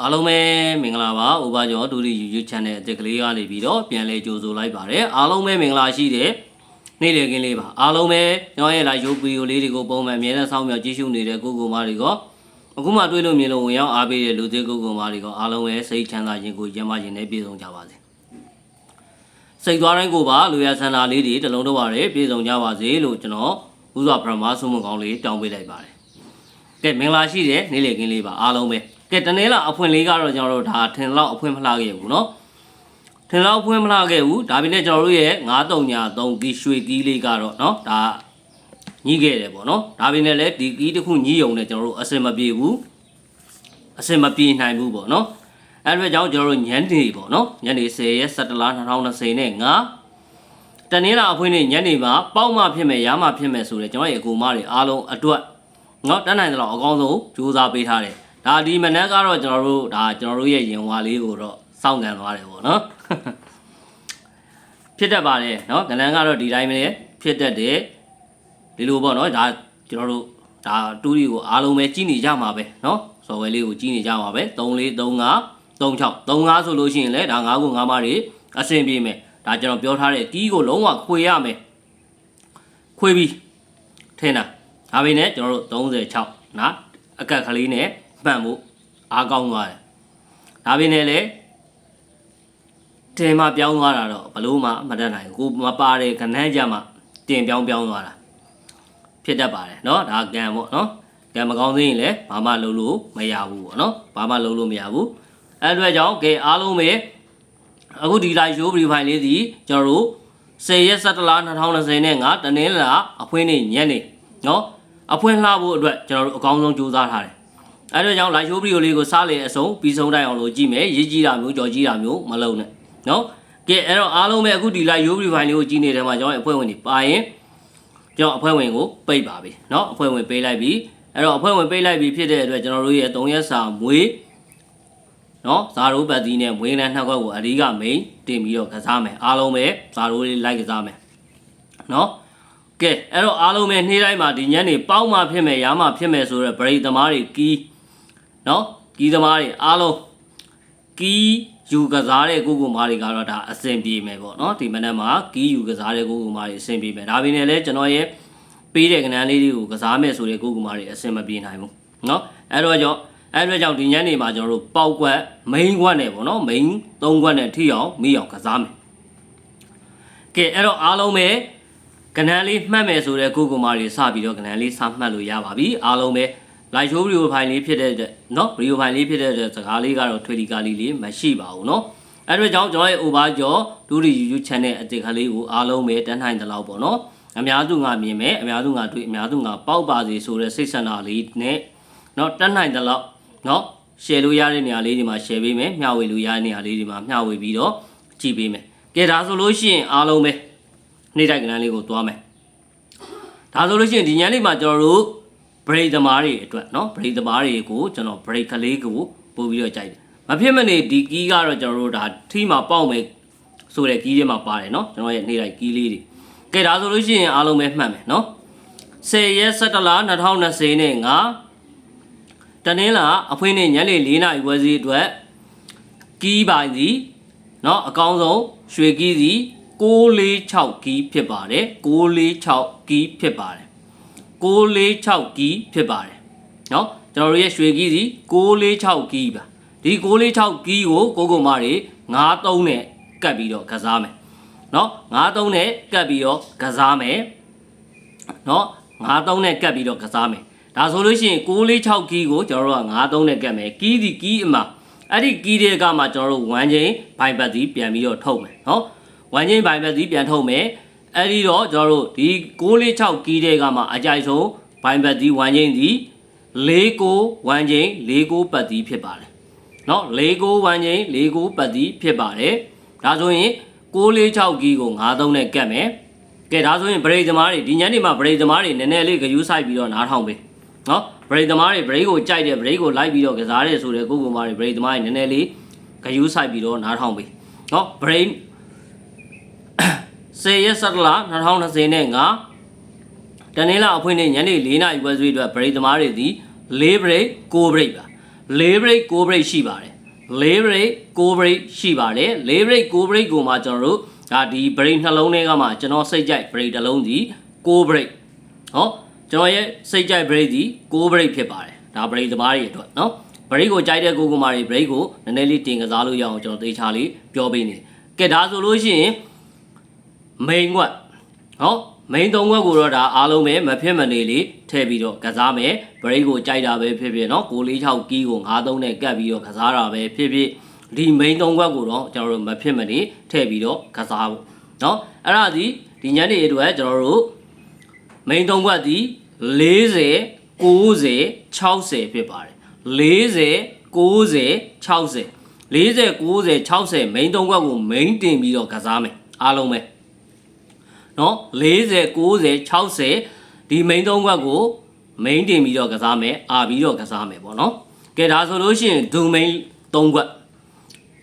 အားလုံးပဲမင်္ဂလာပါဥပါကျော်ဒူရီ YouTube channel အသစ်ကလေးကနေပြီးတော့ပြန်လဲကြိုဆိုလိုက်ပါတယ်အားလုံးပဲမင်္ဂလာရှိတဲ့နေ့လည်ခင်းလေးပါအားလုံးပဲကျွန်တော်ရဲ့ live ရုပ်ဗီဒီယိုလေးတွေကိုပုံမှန်အမြဲတမ်းစောင့်မျှော်ကြည့်ရှုနေတဲ့ကိုကိုမတွေကအခုမှတွေ့လို့မြင်လို့ဝင်ရောက်အားပေးတဲ့လူသေးကိုကိုမတွေကအားလုံးပဲစိတ်ချမ်းသာခြင်းကိုရမ်းမခြင်းနဲ့ပြည့်စုံကြပါစေစိတ်သွားတိုင်းကိုပါလူရဆန္ဒလေးတွေတစ်လုံးတော့ပါတယ်ပြည့်စုံကြပါစေလို့ကျွန်တော်ဥစွာပရမဆုမကောင်းလေးတောင်းပေးလိုက်ပါတယ်ကဲမင်္ဂလာရှိတဲ့နေ့လည်ခင်းလေးပါအားလုံးပဲ ကဲတနေ့လာအဖွင့်လေးကတော့ကျွန်တော်တို့ဒါထင်လောက်အဖွင့်မလှခဲ့ဘူးเนาะထင်လောက်အဖွင့်မလှခဲ့ဘူးဒါပေမဲ့ကျွန်တော်တို့ရဲ့93ညာ3ကီရွှေကီလေးကတော့เนาะဒါညှိခဲ့တယ်ပေါ့เนาะဒါပေမဲ့လည်းဒီကီတစ်ခုညှိုံနဲ့ကျွန်တော်တို့အစင်မပြေဘူးအစင်မပြေနိုင်ဘူးပေါ့เนาะအဲ့ဒါကြောင့်ကျွန်တော်တို့ညနေပေါ့เนาะညနေ10ရက်17လ2020နဲ့9တနေ့လာအဖွင့်နေ့ညနေမှာပေါက်မှဖြစ်မယ်ရမှဖြစ်မယ်ဆိုတဲ့ကျွန်တော်ရဲ့အကူမတွေအားလုံးအတွက် เนาะတန်းနိုင်တယ်လို့အကောင်းဆုံးကြိုးစားပေးထားတယ် ဒါဒီမနက်ကတော့ကျွန်တော်တို့ဒါကျွန်တော်တို့ရဲ့ရင်ဝါလေးကိုတော့စောင့်ကန်သွားတယ်ပေါ့နော်ဖြစ်တတ်ပါတယ်နော်ကလန်ကတော့ဒီတိုင်းပဲဖြစ်တတ်တယ်ဒီလိုပေါ့နော်ဒါကျွန်တော်တို့ဒါတူးဒီကိုအားလုံးပဲကြီးနေကြမှာပဲနော်ဆော်ဝဲလေးကိုကြီးနေကြမှာပဲ3 4 3 5 3 6 3 5ဆိုလို့ရှိရင်လည်းဒါ9ကို9ပါးတွေအဆင်ပြေမယ်ဒါကျွန်တော်ပြောထားတဲ့ကီးကိုလုံးဝခွေရမယ်ခွေပြီးထင်တာဒါပေမဲ့ကျွန်တော်တို့36နော်အကက်ကလေးနဲ့ မှန်ဖို့အားကောင်းသွားတယ်ဒါပေမဲ့လည်းတင်မပြောင်းသွားတာတော့ဘလို့မှမတတ်နိုင်ဘူးကိုမပါတဲ့ခဏကြမှာတင်ပြောင်းပြောင်းသွားတာဖြစ်တတ်ပါတယ်เนาะဒါကံပေါ့เนาะကံမကောင်းသေးရင်လည်းဘာမှလုပ်လို့မရဘူးပေါ့เนาะဘာမှလုပ်လို့မရဘူးအဲ့အတွက်ကြောင့်ကဲအားလုံးပဲအခုဒီ live show brief file လေးစီကျွန်တော်တို့10ရက်17လ2020နဲ့ငါတနင်္လာအဖွင့်နေ့ညနေเนาะ အဖွင့်လှဖို့အတွက်ကျွန်တော်တို့အကောင်းဆုံးကြိုးစားထားတယ်။ အဲဒါကြောင့် live show video လေးကိုစားလေအစုံပြီးဆုံးတိုင်းအောင်လို့ကြည့်မယ်။ရေးကြည့်တာမျိုးကြော်ကြည့်တာမျိုးမလုပ်နဲ့။နော်။ကဲအဲ့တော့အားလုံးပဲအခုဒီ live show video file လေးကိုကြည့်နေတဲ့မှာကျွန်တော်အဖွဲ့ဝင်တွေပါရင်ကျွန်တော်အဖွဲ့ဝင်ကိုပိတ်ပါပြီ။နော်အဖွဲ့ဝင်ပေးလိုက်ပြီ။အဲ့တော့အဖွဲ့ဝင်ပေးလိုက်ပြီဖြစ်တဲ့အတွက်ကျွန်တော်တို့ရဲ့3ရက်စာမွေးနော်ဇာရိုးပတ်သီးနဲ့မွေးလန်းနှစ်ခွက်ကိုအဓိကမိန်တင်ပြီးတော့ကစားမယ်အားလုံးပဲဇာရိုးလေးလိုက်ကစားမယ်နော်ကဲအဲ့တော့အားလုံးပဲနေ့တိုင်းမှာဒီညနေပေါက်မှဖြစ်မယ်ရမှဖြစ်မယ်ဆိုတော့ဗရိတ်သမားတွေကီး နော်ကီးသမားတွေအားလုံးကီးယူကစားတဲ့ကိုကိုမားတွေကတော့ဒါအဆင်ပြေမယ်ပေါ့နော်ဒီမနက်မှာကီးယူကစားတဲ့ကိုကိုမားတွေအဆင်ပြေမယ်ဒါပေမဲ့လည်းကျွန်တော်ရဲ့ပေးတဲ့ကဏ္ဍလေးတွေကိုကစားမယ်ဆိုတဲ့ကိုကိုမားတွေအဆင်မပြေနိုင်ဘူးနော်အဲ့တော့ကြောင့်အဲ့အတွက်ကြောင့်ဒီညနေမှာကျွန်တော်တို့ပေါက်ကွက် main ကွက်နဲ့ပေါ့နော် main ၃ကွက်နဲ့ထိအောင်မိအောင်ကစားမယ်ကဲအဲ့တော့အားလုံးပဲကဏ္ဍလေးမှတ်မယ်ဆိုတဲ့ကိုကိုမာတွေစပြီးတော့ကဏ္ဍလေးစမှတ်လို့ရပါပြီအားလုံးပဲ live show video file လေးဖြစ်တဲ့အတွက်เนาะ video file လေးဖြစ်တဲ့အတွက်စကားလေးကတော့ theoretically လေးမရှိပါဘူးเนาะအဲ့အတွက်ကြောင့်ကျွန်တော်ရဲ့ over ကျော်ဒူရီ YouTube channel အတိတ်ကလေးကိုအားလုံးပဲတန်းထိုင်သလောက်ပေါ့เนาะအများစုငါမြင်မယ်အများစုငါတွေ့အများစုငါပေါက်ပါစေဆိုတဲ့စိတ်ဆန္ဒလေးနဲ့เนาะတန်းထိုင်သလောက်เนาะ share လို့ရတဲ့နေရာလေးတွေမှာ share ပေးမယ်မျှဝေလို့ရတဲ့နေရာလေးတွေမှာမျှဝေပြီးတော့ကြည့်ပေးမယ်ကဲဒါဆိုလို့ရှိရင်အားလုံးပဲနေ့တိုက်ကဏ္ဍလေးကိုသွားမယ် ဒါဆိုလို့ရှိရင်ဒီညနေမှာကျွန်တော်တို့ break သမားတွေအတွက်เนาะ break သမားတွေကိုကျွန်တော် break ကလေးကိုပို့ပြီးတော့ကြိုက်တယ်မဖြစ်မနေဒီ key ကတော့ကျွန်တော်တို့ဒါ team မှာပေါက်မယ်ဆိုတဲ့ key တွေမှာပါတယ်เนาะကျွန်တော်ရဲ့နေ့တိုင်း key လေးတွေကဲဒါဆိုလို့ရှိရင်အားလုံးပဲမှတ်မယ်เนาะ10ရက်17လ2020နဲ့ငါတနင်္လာအဖွင့်နေ့ညနေ4နာရီဝယ်စီအတွက် key ပါစီเนาะအကောင်းဆုံးရွှေ key စီ646 key ဖြစ်ပါတယ်646 key ဖြစ်ပါတယ် 646 key ဖြစ်ပါတယ်เนาะကျွန်တော်တို့ရဲ့ရွှေ key စီ646 key ပါဒီ646 key ကိုကိုကိုမတွေ93နဲ့ကတ်ပြီးတော့ကစားမယ်เนาะ93နဲ့ကတ်ပြီးတော့ကစားမယ်เนาะ93နဲ့ကတ်ပြီးတော့ကစားမယ်ဒါဆိုလို့ရှိရင်646 key ကိုကျွန်တော်တို့က93နဲ့ကတ်မယ် key ဒီ key အမှာအဲ့ဒီ key တွေကမှကျွန်တော်တို့1ချိန်ဘိုင်ဘတ်စီပြန်ပြီးတော့ထုတ်မယ်เนาะ ဝမ်ချင်းဘိုင်ဘက်စီပြန်ထုတ်မယ် အဲ့ဒီတော့ကျွန်တော်တို့ဒီ646ကီးတဲ့ကမှအကြိုက်ဆုံးဘိုင်ဘက်စီဝမ်ချင်းစီ49ဝမ်ချင်း49ပတ်စီဖြစ်ပါတယ်เนาะ49ဝမ်ချင်း49ပတ်စီဖြစ်ပါတယ်ဒါဆိုရင်646ကီးကို53နဲ့ကတ်မယ်ကဲဒါဆိုရင်ဗရိတ်သမားတွေဒီညနေမှာဗရိတ်သမားတွေနည်းနည်းလေးဂယူးဆိုင်ပြီးတော့နားထောင်ပေးเนาะဗရိတ်သမားတွေဗရိတ်ကိုကြိုက်တယ်ဗရိတ်ကိုလိုက်ပြီးတော့ကစားတယ်ဆိုတဲ့ကိုကိုမားတွေဗရိတ်သမားတွေနည်းနည်းလေးဂယူးဆိုင်ပြီးတော့နားထောင်ပေးเนาะဗရိတ် 10ရက်17လ2020နဲ့ငါတနင်္လာအဖွင့်နေ့ညနေ4နာရီပွဲဆွေးအတွက်ဗရိတ်သမားတွေသည်4 break 9 break ပါ၄ break 6 break ရှိပါတယ်၄ break 6 break ရှိပါတယ်၄ break 6 break ကိုမှကျွန်တော်တို့ဒါဒီ break နှလုံးထဲကမှကျွန်တော်စိတ်ကြိုက် break တစ်လုံးစီ6 break ဟောကျွန်တော်ရဲ့စိတ်ကြိုက် break ဒီ6 break ဖြစ်ပါတယ်ဒါ break သမားတွေအတွက်နော် break ကိုကြိုက်တဲ့ကိုကူမာတွေ break ကိုနည်းနည်းလေးတင်ကစားလို့ရအောင်ကျွန်တော်သေချာလေးပြောပေးနေကဲဒါဆိုလို့ရှိရင် main ကွက်နော် main သုံးကွက်ကိုတော့ဒါအားလုံးပဲမဖြစ်မနေလေးထည့်ပြီးတော့ကစားမယ် break ကိုကြိုက်တာပဲဖြစ်ဖြစ်နော်646ကီးကို53နဲ့ကတ်ပြီးတော့ကစားတာပဲဖြစ်ဖြစ်ဒီ main သုံးကွက်ကိုတော့ကျွန်တော်တို့မဖြစ်မနေထည့်ပြီးတော့ကစားဖို့နော်အဲ့ဒါဒီဒီညနေအတွက်ကျွန်တော်တို့ main သုံးကွက်ဒီ40 90 60ဖြစ်ပါတယ်40 90 60 40 90 60 main သုံးကွက်ကို main တင်ပြီးတော့ကစားမယ်အားလုံးပဲ နော်40 90 60ဒီ main သုံးခွက်ကို main တင်ပြီးတော့ကစားမယ်အာပြီးတော့ကစားမယ်ပေါ့နော်ကဲဒါဆိုလို့ရှိရင်ဒူ main သုံးခွက်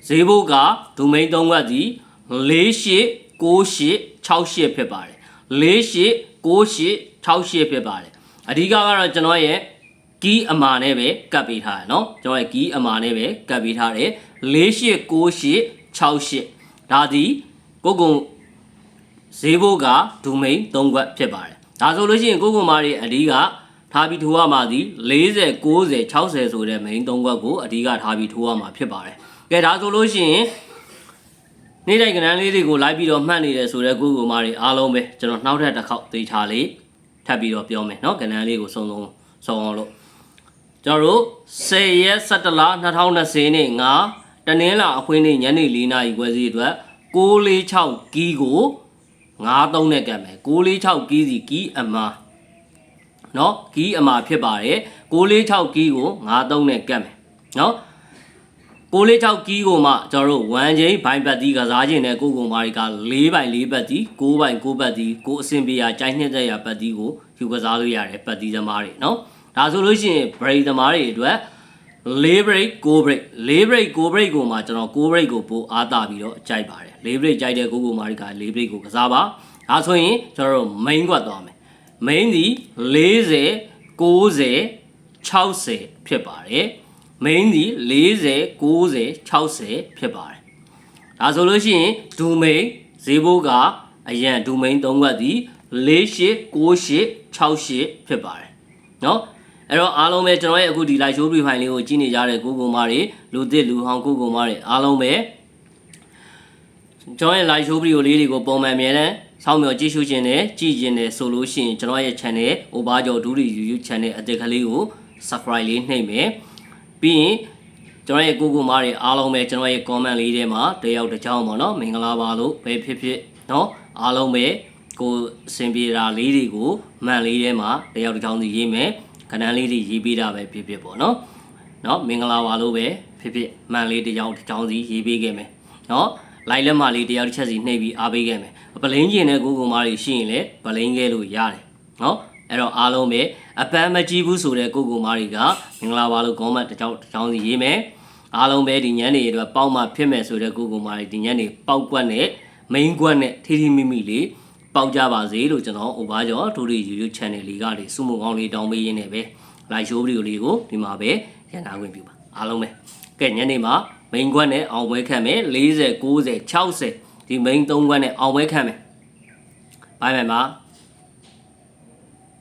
ဈေးဘုတ်ကဒူ main သုံးခွက်ဒီ48 98 68ဖြစ်ပါတယ်48 98 68ဖြစ်ပါတယ်အဓိကကတော့ကျွန်တော်ရဲ့ကီးအမာနဲ့ပဲကတ်ပေးထားတယ်เนาะကျွန်တော်ရဲ့ကီးအမာနဲ့ပဲကတ်ပေးထားတယ်48 98 68ဒါဒီကိုကုံ ဈေးဘိုးကဒူမိန်၃ခွက်ဖြစ်ပါတယ်ဒါဆိုလို့ရှိရင်ကိုကုမာတွေအဓိကထားပြီးထိုးရမှာဒီ40 90 60ဆိုတဲ့မိန်၃ခွက်ကိုအဓိကထားပြီးထိုးရမှာဖြစ်ပါတယ်ကဲဒါဆိုလို့ရှိရင်နေ့တိုင်းကဏ္ဍလေးတွေကိုလိုက်ပြီးတော့မှတ်နေတယ်ဆိုတဲ့ကိုကုမာတွေအားလုံးပဲကျွန်တော်နှောက်ထပ်တစ်ခေါက်သေချာလေးထပ်ပြီးတော့ပြောမယ်เนาะကဏ္ဍလေးကိုစုံစုံစုံအောင်လို့ကျွန်တော်တို့10ရက်17လ2020နေ့ငါတနင်္လာအခွင့်နေ့ညနေ4နာရီခွဲစီအတွက်646ကီးကို 53နဲ့ကတ်မယ်646ကီးစီကီးအမားနော်ကီးအမာဖြစ်ပါတယ်646ကီးကို53နဲ့ကတ်မယ်နော်646ကီးကိုမှကျွန်တော်တို့1ချိန်ဘိုင်ပတ်တီကစားခြင်းနဲ့ကိုကုံမာရီက4ဘိုင်4ပတ်တီ9ဘိုင်9ပတ်တီကိုအစင်ပြာကြိုင်းနှစ်သက်ရပတ်တီကိုယူကစားလို့ရတယ်ပတ်တီသမားတွေနော်ဒါဆိုလို့ရှိရင်ဘရိတ်သမားတွေအတွက် 4 break 9 break 4 break 9 break ကိုမှကျွန်တော်9 break ကိုပို့အားတာပြီးတော့ကြိုက်ပါတယ်4 break ကြိုက်တဲ့ကိုကိုမာရီက4 break ကိုကစားပါဒါဆိုရင်ကျွန်တော်တို့ main ကွက်သွားမယ် main ဒီ40 90 60ဖြစ်ပါတယ် main ဒီ40 90 60ဖြစ်ပါတယ်ဒါဆိုလို့ရှိရင်ဒူ main ဈေးဘိုးကအရန်ဒူ main 3ခွက်ဒီ48 98 68ဖြစ်ပါတယ်เนาะ အဲ့တော့အားလုံးပဲကျွန်တော်ရဲ့အခုဒီ live show brief file လေးကိုကြည့်နေကြတဲ့ကိုကိုမာတွေလူသစ်လူဟောင်းကိုကိုမာတွေအားလုံးပဲကျွန်တော်ရဲ့ live show video လေးတွေကိုပုံမှန်အမြဲတမ်းစောင့်မျှော်ကြည့်ရှုခြင်းနဲ့ကြည့်ခြင်းနဲ့ဆိုလို့ရှိရင်ကျွန်တော်ရဲ့ channel အိုဘာကျော်ဒူရီ YouTube channel အသစ်ကလေးကို subscribe လေးနှိပ်မယ်ပြီးရင်ကျွန်တော်ရဲ့ကိုကိုမားတွေအားလုံးပဲကျွန်တော်ရဲ့ comment လေးထဲမှာတယောက်တစ်ချောင်းပေါ့နော်မင်္ဂလာပါလို့ပဲဖြစ်ဖြစ်နော်အားလုံးပဲကိုအဆင်ပြေတာလေးတွေကိုမှန်လေးထဲမှာတယောက်တစ်ချောင်းစီရေးမယ် ခဏလေးတွေရေးပေးတာပဲဖြစ်ဖြစ်ပေါ့နော်နော်မင်္ဂလာပါလို့ပဲဖြစ်ဖြစ်မှန်လေးတစ်ချောင်းတစ်ချောင်းစီရေးပေးခဲ့မယ်နော်လိုက်လက်မလေးတယောက်တစ်ချက်စီနှိပ်ပြီးအားပေးခဲ့မယ်ပလင်းကျင်တဲ့ကိုကိုမားတွေရှိရင်လည်းပလင်းခဲလို့ရတယ်နော်အဲ့တော့အားလုံးပဲအပန်းမကြည့်ဘူးဆိုတဲ့ကိုကိုမားတွေကမင်္ဂလာပါလို့ comment တစ်ချောင်းတစ်ချောင်းစီရေးမယ်အားလုံးပဲဒီညနေတွေပေါက်မှဖြစ်မယ်ဆိုတဲ့ကိုကိုမားတွေဒီညနေပေါက်ကွက်နဲ့ main ကွက်နဲ့ထီထီမိမိလေး ပေါက်ကြပါစေလို့ကျွန်တော် over ကျော်ဒူရီ YouTube channel လေးကနေစုမှုကောင်းလေးတောင်းပေးရင်းနဲ့ပဲ live show video လေးကိုဒီမှာပဲရန်နာခွင့်ပြုပါအားလုံးပဲကဲညနေမှာ main ကွက်နဲ့အောင်ပွဲခံမယ်40 90 60ဒီ main 3ကွက်နဲ့အောင်ပွဲခံမယ်ဘိုင်မယ်ပါ